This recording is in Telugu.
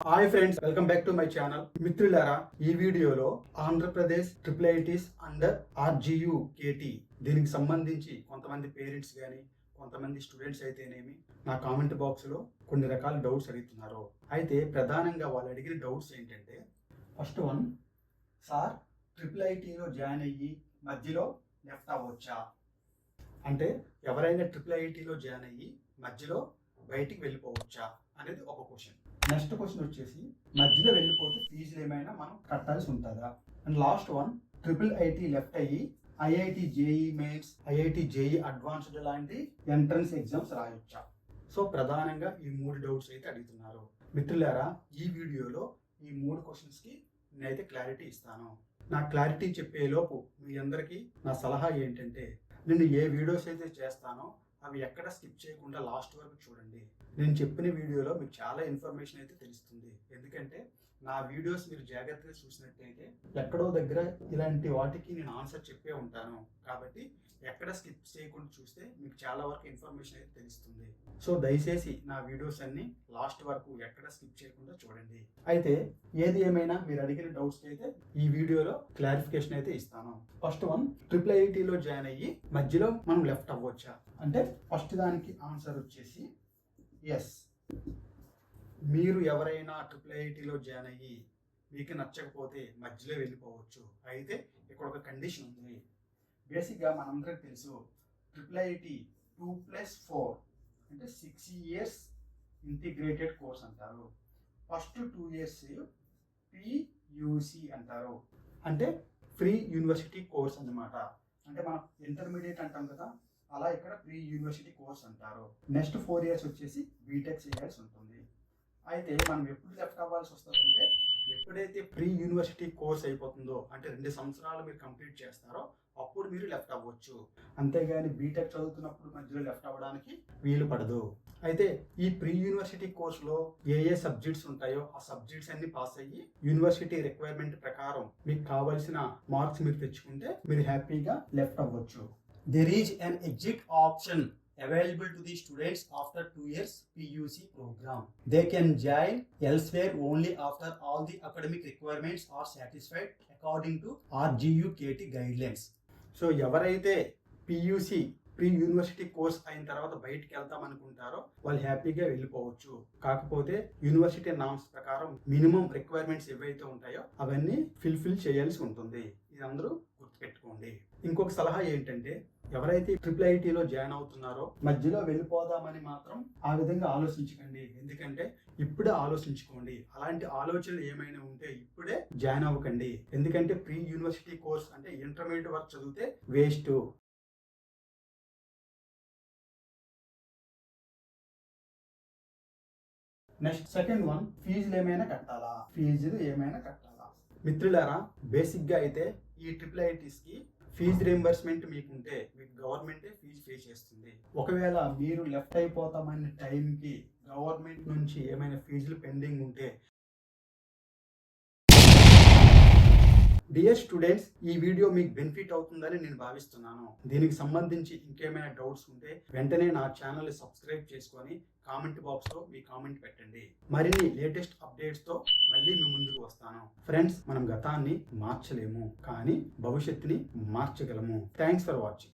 Hi friends welcome back to my channel మిత్రులారా ఈ వీడియోలో Andhra Pradesh triple ITs under RGU KT దీనికి సంబంధించి కొంతమంది పేరెంట్స్ కానీ కొంతమంది స్టూడెంట్స్ అయితేనేమి నా కామెంట్ బాక్స్లో కొన్ని రకాల డౌట్స్ అడుగుతున్నారు. అయితే ప్రధానంగా వాళ్ళు అడిగిన డౌట్స్ ఏంటంటే ఫస్ట్ వన్ సార్ ట్రిపుల్ ఐటీలో జాయిన్ అయ్యి మధ్యలో లెఫ్ట్ అవ్వచ్చా? అంటే ఎవరైనా ట్రిపుల్ ఐటీలో జాయిన్ అయ్యి మధ్యలో బయటికి వెళ్ళిపోవచ్చా అనేది ఒక క్వశ్చన్ నెక్స్ట్ క్వశ్చన్ వచ్చేసి మధ్యలో వెళ్ళిపోతే ఫీజులు ఏమైనా మనం కట్టాల్సి ఉంటుందా? And last one triple IT left అయ్యి IIT JEE Mains IIT JEE advanced లాంటి ఎంట్రన్స్ ఎగ్జామ్స్ రాయొచ్చా? సో ప్రధానంగా ఈ మూడు డౌట్స్ అయితే అడుగుతున్నారు. మిత్రులారా ఈ వీడియోలో ఈ మూడు క్వశ్చన్స్కి నేనైతే క్లారిటీ ఇస్తాను. నా క్లారిటీ చెప్పేలోపు మీ అందరికీ నా సలహా ఏంటంటే నేను ఏ వీడియోస్ అయితే చేస్తానో అవి ఎక్కడ స్కిప్ చేయకుండా లాస్ట్ వరకు చూడండి. నేను చెప్పిన వీడియోలో మీకు చాలా ఇన్ఫర్మేషన్ అయితే తెలుస్తుంది. ఎందుకంటే నా వీడియోస్ మీరు జాగ్రత్తగా చూసినట్టయితే ఎక్కడో దగ్గర ఇలాంటి వాటికి నేను ఆన్సర్ చెప్పే ఉంటాను. కాబట్టి ఎక్కడ స్కిప్ చేయకుండా చూస్తే మీకు చాలా వరకు ఇన్ఫర్మేషన్ అయితే తెలుస్తుంది. సో దయచేసి నా వీడియోస్ అన్ని లాస్ట్ వరకు ఎక్కడ స్కిప్ చేయకుండా చూడండి. అయితే ఏది ఏమైనా మీరు అడిగిన డౌట్స్ అయితే ఈ వీడియోలో క్లారిఫికేషన్ అయితే ఇస్తాను. ఫస్ట్ వన్ ట్రిపుల్ ఐటీలో జాయిన్ అయ్యి మధ్యలో మనం లెఫ్ట్ అవ్వచ్చా? అంటే ఫస్ట్ దానికి ఆన్సర్ వచ్చేసి ఎస్ మీరు ఎవరైనా ట్రిపుల్ ఐటీలో జాయిన్ అయ్యి మీకు నచ్చకపోతే మధ్యలో వెళ్ళిపోవచ్చు. అయితే ఇక్కడ ఒక కండిషన్ ఉంది. బేసిక్గా మనందరికి తెలుసు triple IT two plus four అంటే సిక్స్ ఇయర్స్ ఇంటిగ్రేటెడ్ కోర్స్ అంటారు. ఫస్ట్ టూ ఇయర్స్ పియూసి అంటారు. అంటే ఫ్రీ యూనివర్సిటీ కోర్స్ అన్నమాట. అంటే మనం ఇంటర్మీడియట్ అంటాం కదా అలా ఇక్కడ ప్రీ యూనివర్సిటీ కోర్స్ అంటారు. నెక్స్ట్ ఫోర్ ఇయర్స్ వచ్చేసి బీటెక్ చేయాల్సి ఉంటుంది. అయితే మనం ఎప్పుడు లెఫ్ట్ అవ్వాల్సి వస్తుందంటే ఎప్పుడైతే ప్రీ యూనివర్సిటీ కోర్స్ అయిపోతుందో అంటే రెండు సంవత్సరాలు మీరు కంప్లీట్ చేస్తారో అప్పుడు మీరు లెఫ్ట్ అవ్వచ్చు. అంతేగాని బీటెక్ చదువుతున్నప్పుడు మధ్యలో లెఫ్ట్ అవ్వడానికి వీలు పడదు. అయితే ఈ ప్రీ యూనివర్సిటీ కోర్సులో ఏ ఏ సబ్జెక్ట్స్ ఉంటాయో ఆ సబ్జెక్ట్స్ అన్ని పాస్ అయ్యి యూనివర్సిటీ రిక్వైర్మెంట్ ప్రకారం మీకు కావలసిన మార్క్స్ మీరు తెచ్చుకుంటే మీరు హ్యాపీగా లెఫ్ట్ అవ్వచ్చు. There is an exit option available to the students after two years PUC program. They can join elsewhere only after all the academic requirements are satisfied according to RGU KT guidelines. So ఎవరైతే పియూసి ప్రీ యూనివర్సిటీ కోర్స్ అయిన తర్వాత బయటికి వెళ్తాం అనుకుంటారో వాళ్ళు హ్యాపీగా వెళ్ళిపోవచ్చు కాకపోతే యూనివర్సిటీ నామ్స్ ప్రకారం మినిమం రిక్వైర్మెంట్స్ ఏవైతే ఉంటాయో అవన్నీ ఫిల్ఫిల్ చేయాల్సి ఉంటుంది ఇది అందరూ గుర్తుపెట్టుకోండి ఇంకొక సలహా ఏంటంటే ఎవరైతే ట్రిపుల్ ఐటీలో జాయిన్ అవుతున్నారో మధ్యలో వెళ్ళిపోదామని మాత్రం ఆ విధంగా ఆలోచించకండి. ఎందుకంటే ఇప్పుడే ఆలోచించుకోండి. అలాంటి ఆలోచనలు ఏమైనా ఉంటే ఇప్పుడే జాయిన్ అవ్వకండి. ఎందుకంటే ప్రీ యూనివర్సిటీ కోర్స్ అంటే ఇంటర్మీడియట్ వరకు చదివితే వేస్ట్. నెక్స్ట్ సెకండ్ వన్ ఫీజులు ఏమైనా కట్టాలా? ఫీజులు ఏమైనా కట్టాలా? మిత్రులారా బేసిక్గా అయితే ఈ ట్రిపుల్ ఐటీస్కి ఫీజు రియంబర్స్మెంట్ మీకుంటే మీకు గవర్నమెంటే ఫీజు పే చేస్తుంది. ఒకవేళ మీరు లెఫ్ట్ అయిపోతామనే టైంకి గవర్నమెంట్ నుంచి ఏమైనా ఫీజులు పెండింగ్ ఉంటే డియర్ స్టూడెంట్స్ ఈ వీడియో మీకు బెనిఫిట్ అవుతుందని నేను భావిస్తున్నాను. దీనికి సంబంధించి ఇంకేమైనా డౌట్స్ ఉంటే వెంటనే నా ఛానల్ని సబ్స్క్రైబ్ చేసుకొని కామెంట్ బాక్స్లో మీ కామెంట్ పెట్టండి. మరిన్ని లేటెస్ట్ అప్డేట్స్తో మళ్ళీ మీ ముందుకు వస్తాను. ఫ్రెండ్స్ మనం గతాన్ని మార్చలేము కానీ భవిష్యత్తుని మార్చగలము. Thanks for watching